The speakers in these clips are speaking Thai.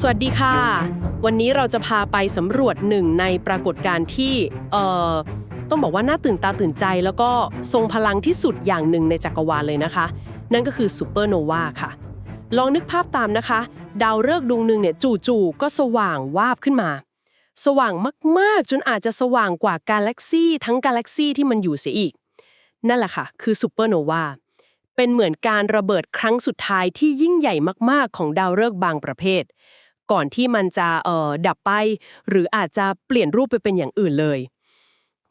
สวัสดีค่ะ วันนี้เราจะพาไปสำรวจหนึ่งในปรากฏการณ์ที่เอ่อต้องบอกว่าน่าตื่นตาตื่นใจ แล้วก็ทรงพลังที่สุดอย่างหนึ่งในจักรวาลเลยนะคะ นั่นก็คือซูเปอร์โนวาค่ะ ลองนึกภาพตามนะคะ ดาวฤกษ์ดวงหนึ่งเนี่ยจู่ๆก็สว่างวาบขึ้นมา สว่างมากๆ จนอาจจะสว่างกว่ากาแล็กซี่ทั้งกาแล็กซี่ที่มันอยู่เสียอีก นั่นแหละค่ะ คือซูเปอร์โนวาเป็นเหมือนการระเบิดครั้งสุดท้ายที่ยิ่งใหญ่มากๆ ของดาวฤกษ์บางประเภท ก่อนที่มันจะเอ่อดับไป หรืออาจจะเปลี่ยนรูปไปเป็นอย่างอื่นเลย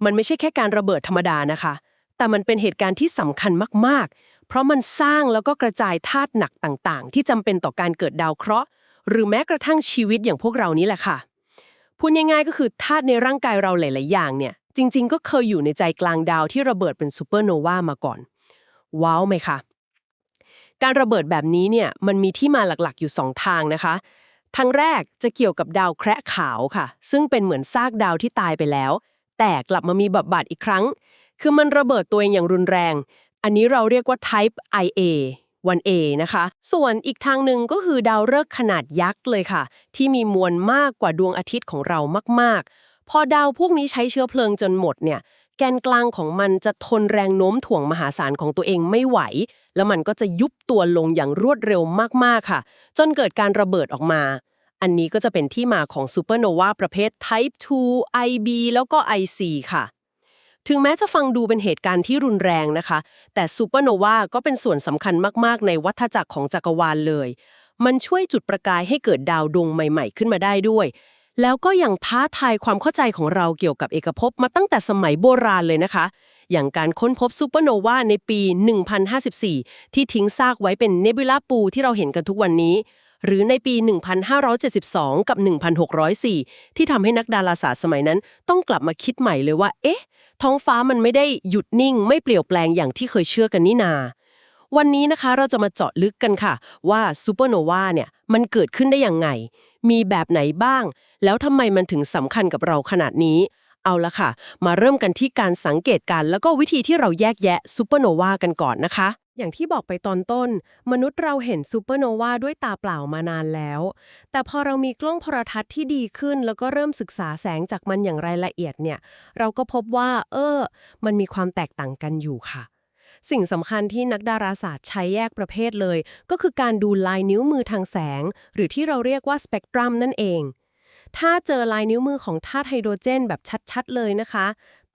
มันไม่ใช่แค่การระเบิดธรรมดานะคะ แต่มันเป็นเหตุการณ์ที่สำคัญมากๆ เพราะมันสร้างแล้วก็กระจายธาตุหนักต่างๆ ที่จำเป็นต่อการเกิดดาวเคราะห์ หรือแม้กระทั่งชีวิตอย่างพวกเรานี้แหละค่ะพูดง่ายๆก็คือธาตุในร่างกายเราหลาย ๆ อย่างเนี่ยจริง ๆ ก็เคยอยู่ในใจกลางดาวที่ระเบิดเป็นซูเปอร์โนวามาก่อน ว้าวไหมคะ การระเบิดแบบนี้เนี่ยมันมีที่มาหลักๆ อยู่ 2 ทางนะคะ ทางแรกจะเกี่ยวกับดาวแคระขาวค่ะ ซึ่งเป็นเหมือนซากดาวที่ตายไปแล้ว แต่กลับมามีบทบาทอีกครั้ง คือมันระเบิดตัวเองอย่างรุนแรง อันนี้เราเรียกว่า type IA 1A นะคะ ส่วนอีกทางหนึ่งก็คือดาวฤกษ์ขนาดยักษ์เลยค่ะ ที่มีมวลมากกว่าดวงอาทิตย์ของเรามาก ๆ พอดาวพวกนี้ใช้เชื้อเพลิงจนหมดเนี่ยแกนกลางของมันจะทนแรงโน้มถ่วงมหาศาลของตัวเองไม่ไหว แล้วมันก็จะยุบตัวลงอย่างรวดเร็วมากๆค่ะ จนเกิดการระเบิดออกมา อันนี้ก็จะเป็นที่มาของซูเปอร์โนวาประเภท Type 2 IB แล้วก็ IC ค่ะ ถึงแม้จะฟังดูเป็นเหตุการณ์ที่รุนแรงนะคะ แต่ซูเปอร์โนวาก็เป็นส่วนสำคัญมากๆ ในวัฏจักรของจักรวาลเลย มันช่วยจุดประกายให้เกิดดาวดวงใหม่ ๆ ขึ้นมาได้ด้วยแล้วก็ยังท้าทายความเข้าใจของเราเกี่ยวกับเอกภพมาตั้งแต่สมัยโบราณเลยนะคะอย่างการค้นพบซูเปอร์โนวาในปี 1054 ที่ทิ้งซากไว้เป็นเนบิวลาปูที่เราเห็นกันทุกวันนี้ หรือในปี 1572 กับ 1604 ที่ทำให้นักดาราศาสตร์สมัยนั้น ต้องกลับมาคิดใหม่เลยว่า เอ๊ะ ท้องฟ้ามันไม่ได้หยุดนิ่ง ไม่เปลี่ยวแปลงอย่างที่เคยเชื่อกันนี่นาวันนี้นะคะเราจะมาเจาะลึกกันค่ะ ว่าซูเปอร์โนวาเนี่ยมันเกิดขึ้นได้ยังไง มีแบบไหนบ้าง แล้วทำไมมันถึงสำคัญกับเราขนาดนี้ เอาละค่ะ มาเริ่มกันที่การสังเกตการแล้วก็วิธีที่เราแยกแยะซูเปอร์โนวากันก่อนนะคะ อย่างที่บอกไปตอนต้น มนุษย์เราเห็นซูเปอร์โนวาด้วยตาเปล่ามานานแล้ว แต่พอเรามีกล้องโทรทัศน์ที่ดีขึ้น แล้วก็เริ่มศึกษาแสงจากมันอย่างรายละเอียดเนี่ย เราก็พบว่า เออ มันมีความแตกต่างกันอยู่ค่ะสิ่งสำคัญที่นักดาราศาสตร์ใช้แยกประเภทเลย ก็คือการดูลายนิ้วมือทางแสง หรือที่เราเรียกว่าสเปกตรัมนั่นเอง ถ้าเจอลายนิ้วมือของธาตุไฮโดรเจนแบบชัด ๆ เลยนะคะ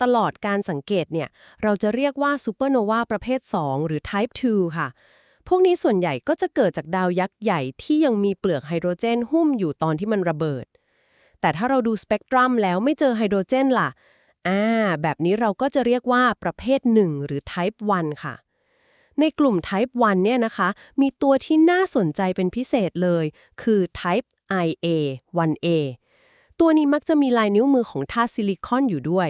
ตลอดการสังเกตเนี่ย เราจะเรียกว่าซูเปอร์โนวาประเภท 2 หรือ Type 2 ค่ะ พวกนี้ส่วนใหญ่ก็จะเกิดจากดาวยักษ์ใหญ่ที่ยังมีเปลือกไฮโดรเจนหุ้มอยู่ตอนที่มันระเบิด แต่ถ้าเราดูสเปกตรัมแล้วไม่เจอไฮโดรเจนล่ะ อ่า แบบนี้เราก็จะเรียกว่าประเภท 1 หรือ Type 1 ค่ะในกลุ่ม Type 1 เนี่ยนะคะ มีตัวที่น่าสนใจเป็นพิเศษเลย คือ Type IA 1A ตัวนี้มักจะมีลายนิ้วมือของธาตุซิลิคอนอยู่ด้วย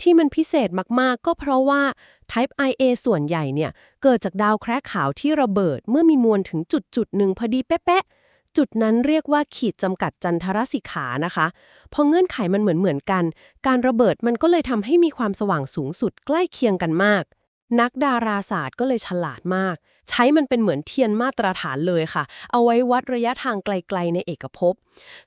ที่มันพิเศษมากๆ ก็เพราะว่า Type IA ส่วนใหญ่เนี่ย เกิดจากดาวแคระขาวที่ระเบิดเมื่อมีมวลถึงจุดจุดหนึ่งพอดีเป๊ะๆ จุดนั้นเรียกว่าขีดจำกัดจันทรสิขานะคะ พอเงื่อนไขมันเหมือนเหมือนกัน การระเบิดมันก็เลยทำให้มีความสว่างสูงสุดใกล้เคียงกันมาก นักดาราศาสตร์ก็เลยฉลาดมาก ใช้มันเป็นเหมือนเทียนมาตรฐานเลยค่ะ เอาไว้วัดระยะทางไกล ๆ ในเอกภพ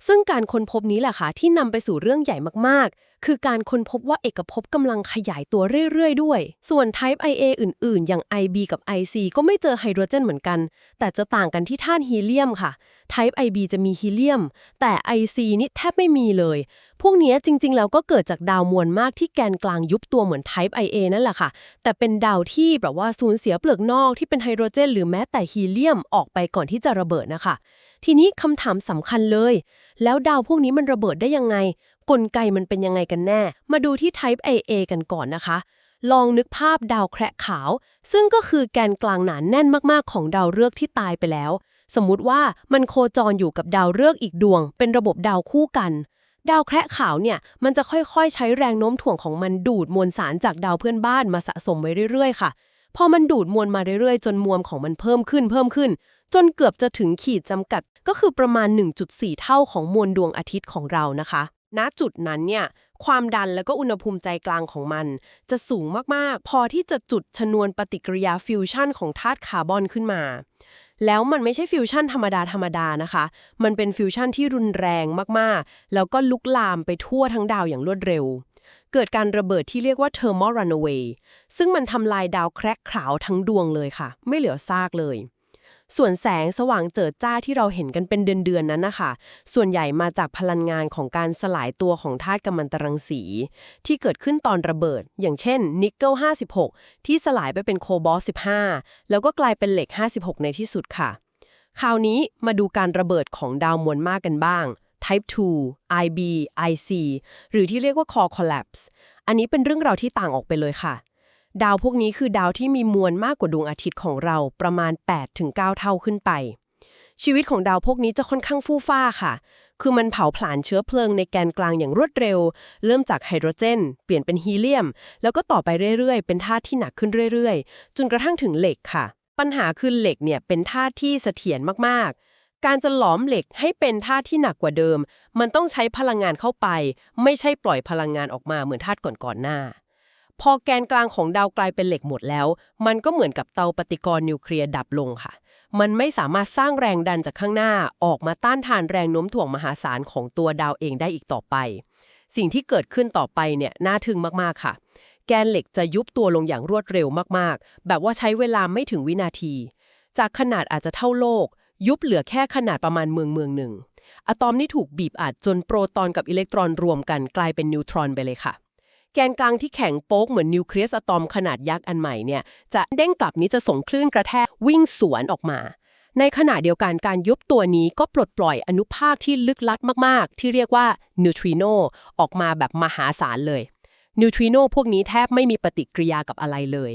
ซึ่งการค้นพบนี้แหละค่ะที่นำไปสู่เรื่องใหญ่มากๆ คือการค้นพบว่าเอกภพกำลังขยายตัวเรื่อยๆ ด้วย ส่วน Type IA อื่นๆ อย่าง IB กับ IC ก็ไม่เจอไฮโดรเจนเหมือนกัน แต่จะต่างกันที่ธาตุฮีเลียมค่ะ Type IB จะมีฮีเลียม แต่ IC นี่แทบไม่มีเลย พวกนี้จริงๆ แล้วก็เกิดจากดาวมวลมากที่แกนกลางยุบตัวเหมือน Type IA นั่นแหละค่ะ แต่เป็นดาวที่แบบว่าสูญเสียเปลือกนอกที่เป็นไฮโดรเจน หรือแม้แต่ฮีเลียมออกไปก่อนที่จะระเบิดนะคะทีนี้คำถามสำคัญเลย แล้วดาวพวกนี้มันระเบิดได้ยังไง กลไกมันเป็นยังไงกันแน่ มาดูที่ Type AA กันก่อนนะคะ ลองนึกภาพดาวแคระขาว ซึ่งก็คือแกนกลางหนานแน่นมากๆ ของดาวฤกษ์ที่ตายไปแล้ว สมมุติว่ามันโคจรอยู่กับดาวฤกษ์อีกดวง เป็นระบบดาวคู่กันดาวแคระขาวเนี่ยมันจะค่อยๆ ใช้แรงโน้มถ่วงของมันดูดมวลสารจากดาวเพื่อนบ้านมาสะสมไว้เรื่อยๆ ค่ะ พอมันดูดมวลมาเรื่อยๆ จนมวลของมันเพิ่มขึ้นเพิ่มขึ้น จนเกือบจะถึงขีดจำกัดก็คือประมาณ 1.4 เท่าของมวลดวงอาทิตย์ของเรานะคะ ณจุดนั้นเนี่ยความดันและก็อุณหภูมิใจกลางของมัน จะสูงมากๆ พอที่จะจุดชนวนปฏิกิริยาฟิวชั่นของธาตุคาร์บอนขึ้นมา แล้วมันไม่ใช่ฟิวชั่นธรรมดาธรรมดานะคะ มันเป็นฟิวชั่นที่รุนแรงมากๆ แล้วก็ลุกลามไปทั่วทั้งดาวอย่างรวดเร็ว เกิดการระเบิดที่เรียกว่า thermal runaway ซึ่งมันทำลายดาวแคระขาวทั้งดวงเลยค่ะ ไม่เหลือซากเลย ส่วนแสงสว่างเจิดจ้าที่เราเห็นกันเป็นเดือนๆนั้นนะคะส่วนใหญ่มาจากพลังงานของการสลายตัวของธาตุกัมมันตรังสี ที่เกิดขึ้นตอนระเบิด อย่างเช่นนิกเกิล56 ที่สลายไปเป็นโคบอลต์15 แล้วก็กลายเป็นเหล็ก 56 ในที่สุดค่ะ คราวนี้มาดูการระเบิดของดาวมวลมากกันบ้าง Type 2 IB IC หรือที่เรียกว่า Core Collapse อันนี้เป็นเรื่องราวที่ต่างออกไปเลยค่ะ ดาวพวกนี้คือดาวที่มีมวลมากกว่าดวงอาทิตย์ของเราประมาณ 8-9 เท่าขึ้นไป ชีวิตของดาวพวกนี้จะค่อนข้างฟู่ฟ้าค่ะ คือมันเผาผลาญเชื้อเพลิงในแกนกลางอย่างรวดเร็ว เริ่มจากไฮโดรเจน เปลี่ยนเป็นฮีเลียม แล้วก็ต่อไปเรื่อยๆ เป็นธาตุที่หนักขึ้นเรื่อยๆ จนกระทั่งถึงเหล็กค่ะปัญหาคือเหล็กเนี่ยเป็นธาตุที่เสถียรมากๆ การจะหลอมเหล็กให้เป็นธาตุที่หนักกว่าเดิม มันต้องใช้พลังงานเข้าไป ไม่ใช่ปล่อยพลังงานออกมาเหมือนธาตุก่อนๆหน้า พอแกนกลางของดาวกลายเป็นเหล็กหมดแล้ว มันก็เหมือนกับเตาปฏิกรณ์นิวเคลียร์ดับลงค่ะ มันไม่สามารถสร้างแรงดันจากข้างหน้าออกมาต้านทานแรงโน้มถ่วงมหาศาลของตัวดาวเองได้อีกต่อไป สิ่งที่เกิดขึ้นต่อไปเนี่ยน่าทึ่งมากๆค่ะ แกนเหล็กจะยุบตัวลงอย่างรวดเร็วมากๆ แบบว่าใช้เวลาไม่ถึงวินาที จากขนาดอาจจะเท่าโลก ยุบเหลือแค่ขนาดประมาณเมืองเมืองหนึ่งอะตอมนี่ถูกบีบอัดจนโปรตอนกับอิเล็กตรอนรวมกันกลายเป็นนิวตรอนไปเลยค่ะ แกนกลางที่แข็งโป๊กเหมือนนิวเคลียสอะตอมขนาดยักษ์อันใหม่เนี่ยจะเด้งกลับนี้จะส่งคลื่นกระแทกวิ่งสวนออกมา ในขณะเดียวกันการยุบตัวนี้ก็ปลดปล่อยอนุภาคที่ลึกลับมากๆ ที่เรียกว่านิวทริโนออกมาแบบมหาศาลเลยนิวทริโนพวกนี้แทบไม่มีปฏิกิริยากับอะไรเลย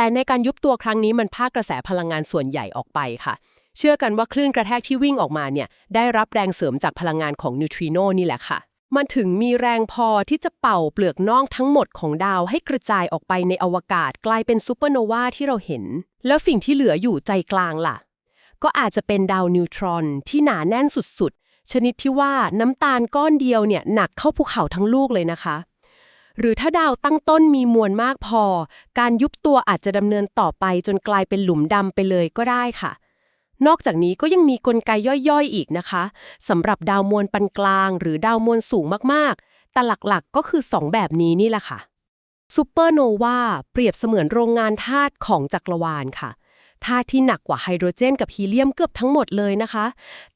แต่ในการยุบตัวครั้งนี้มันพากกระแสพลังงานส่วนใหญ่ออกไปค่ะ เชื่อกันว่าคลื่นกระแทกที่วิ่งออกมาเนี่ยได้รับแรงเสริมจากพลังงานของนิวทริโนนี่แหละค่ะมันถึงมีแรงพอที่จะเป่าเปลือกนอกทั้งหมดของดาวให้กระจายออกไปในอวกาศกลายเป็นซูเปอร์โนวาที่เราเห็น แล้วสิ่งที่เหลืออยู่ใจกลางล่ะ ก็อาจจะเป็นดาวนิวตรอนที่หนาแน่นสุดๆ ชนิดที่ว่าน้ำตาลก้อนเดียวเนี่ยหนักเข้าภูเขาทั้งลูกเลยนะคะ หรือถ้าดาวตั้งต้นมีมวลมากพอ การยุบตัวอาจจะดำเนินต่อไปจนกลายเป็นหลุมดำไปเลยก็ได้ค่ะ นอกจากนี้ก็ยังมีกลไกย่อยๆอีกนะคะสำหรับดาวมวลปานกลาง หรือดาวมวลสูงมากๆ แต่หลักๆก็คือ 2 แบบนี้นี่แหละค่ะซูเปอร์โนวาเปรียบเสมือนโรงงานธาตุของจักรวาลค่ะ ธาตุที่หนักกว่าไฮโดรเจนกับฮีเลียมเกือบทั้งหมดเลยนะคะ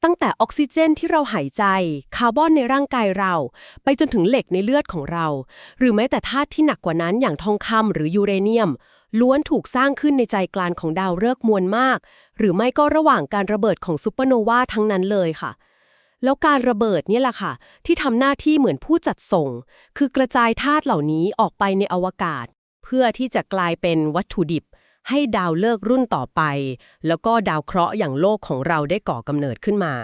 ตั้งแต่ออกซิเจนที่เราหายใจ คาร์บอนในร่างกายเรา ไปจนถึงเหล็กในเลือดของเรา หรือแม้แต่ธาตุที่หนักกว่านั้นอย่างทองคำหรือยูเรเนียม ล้วนถูกสร้างขึ้นในใจกลางของดาวฤกษ์มวลมาก หรือไม่ก็ระหว่างการระเบิดของซูเปอร์โนวาทั้งนั้นเลยค่ะแล้วการระเบิดนี่แหละค่ะ ที่ทำหน้าที่เหมือนผู้จัดส่ง คือกระจายธาตุเหล่านี้ออกไปในอวกาศ เพื่อที่จะกลายเป็นวัตถุดิบ ให้ดาวเลิกรุ่นต่อไป แล้วก็ดาวเคราะห์อย่างโลกของเราได้ก่อกำเนิดขึ้นมา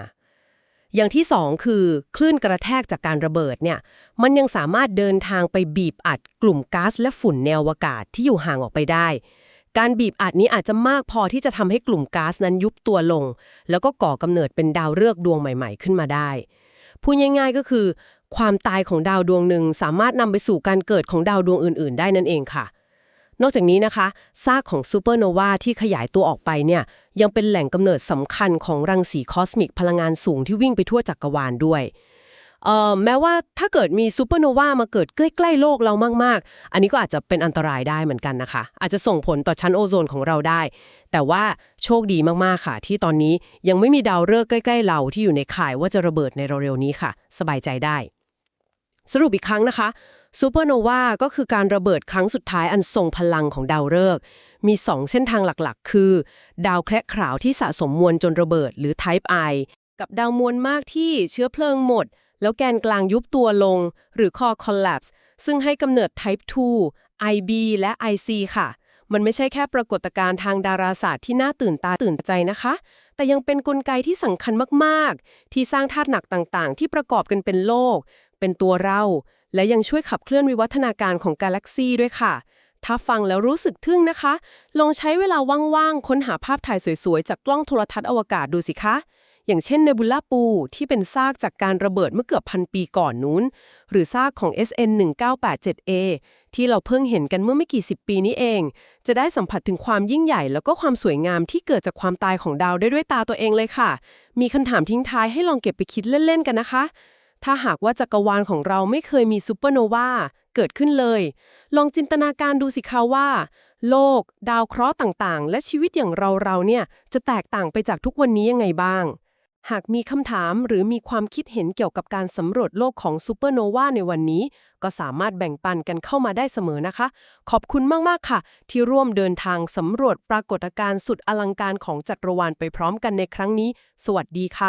อย่างที่สองคือคลื่นกระแทกจากการระเบิดเนี่ยมันยังสามารถเดินทางไปบีบอัดกลุ่มก๊าซและฝุ่นในอวกาศที่อยู่ห่างออกไปได้ การบีบอัดนี้อาจจะมากพอที่จะทำให้กลุ่มก๊าซนั้นยุบตัวลง แล้วก็ก่อกำเนิดเป็นดาวฤกษ์ดวงใหม่ ๆ ขึ้นมาได้พูดง่ายๆก็คือ ความตายของดาวดวงหนึ่งสามารถนำไปสู่การเกิดของดาวดวงอื่น ๆ ได้นั่นเองค่ะ นอกจากนี้นะคะซากของซูเปอร์โนวาที่ขยายตัวออกไปเนี่ยยังเป็นแหล่งกำเนิดสำคัญของรังสีคอสมิกพลังงานสูงที่วิ่งไปทั่วจักรวาลด้วยเอ่อแม้ว่าถ้าเกิดมีซูเปอร์โนวามาเกิดใกล้ๆโลกเรามากๆ อันนี้ก็อาจจะเป็นอันตรายได้เหมือนกันนะคะ อาจจะส่งผลต่อชั้นโอโซนของเราได้ แต่ว่าโชคดีมากๆค่ะ ที่ตอนนี้ยังไม่มีดาวฤกษ์ใกล้ ๆ เราที่อยู่ในข่ายว่าจะระเบิดในเร็วๆนี้ค่ะ สบายใจได้ สรุปอีกครั้งนะคะ ซูเปอร์โนวาก็คือการระเบิดครั้งสุดท้ายอันทรงพลังของดาวฤกษ์มี 2 เส้นทางหลักๆ คือ ดาวแคระขาวที่สะสมมวลจนระเบิดหรือ Type I กับดาวมวลมากที่เชื้อเพลิงหมด แล้วแกนกลางยุบตัวลง หรือ Core Collapse ซึ่งให้กำเนิด Type 2 IB และ IC ค่ะ มันไม่ใช่แค่ปรากฏการณ์ทางดาราศาสตร์ที่น่าตื่นตาตื่นใจนะคะ แต่ยังเป็นนกลไกที่สำคัญมากๆ ที่สร้างธาตุหนักต่างๆ ที่ประกอบกันเป็นโลก เป็นตัวเรา และยังช่วยขับเคลื่อนวิวัฒนาการของกาแล็กซีด้วยค่ะ ถ้าฟังแล้วรู้สึกทึ่งนะคะ ลองใช้เวลาว่างๆ ค้นหาภาพถ่ายสวยๆ จากกล้องโทรทัศน์อวกาศดูสิคะ อย่างเช่นเนบูล่าปู ที่เป็นซากจากการระเบิดเมื่อเกือบพันปีก่อนนู้น หรือซากของ SN 1987A ที่เราเพิ่งเห็นกันเมื่อไม่กี่สิบปีนี้เอง จะได้สัมผัสถึงความยิ่งใหญ่แล้วก็ความสวยงามที่เกิดจากความตายของดาวได้ด้วยตาตัวเองเลยค่ะ มีคำถามทิ้งท้ายให้ลองเก็บไปคิดเล่นๆกันนะคะ ถ้าหากว่าจักรวาลของเราไม่เคยมีซูเปอร์โนวาเกิดขึ้นเลย ลองจินตนาการดูสิคะว่า โลก ดาวเคราะห์ต่างๆ และชีวิตอย่างเราๆเนี่ยจะแตกต่างไปจากทุกวันนี้ยังไงบ้าง หากมีคำถามหรือมีความคิดเห็นเกี่ยวกับการสำรวจโลกของซูเปอร์โนวาในวันนี้ ก็สามารถแบ่งปันกันเข้ามาได้เสมอนะคะ ขอบคุณมากๆค่ะ ที่ร่วมเดินทางสำรวจปรากฏการณ์สุดอลังการของจักรวาลไปพร้อมกันในครั้งนี้ สวัสดีค่ะ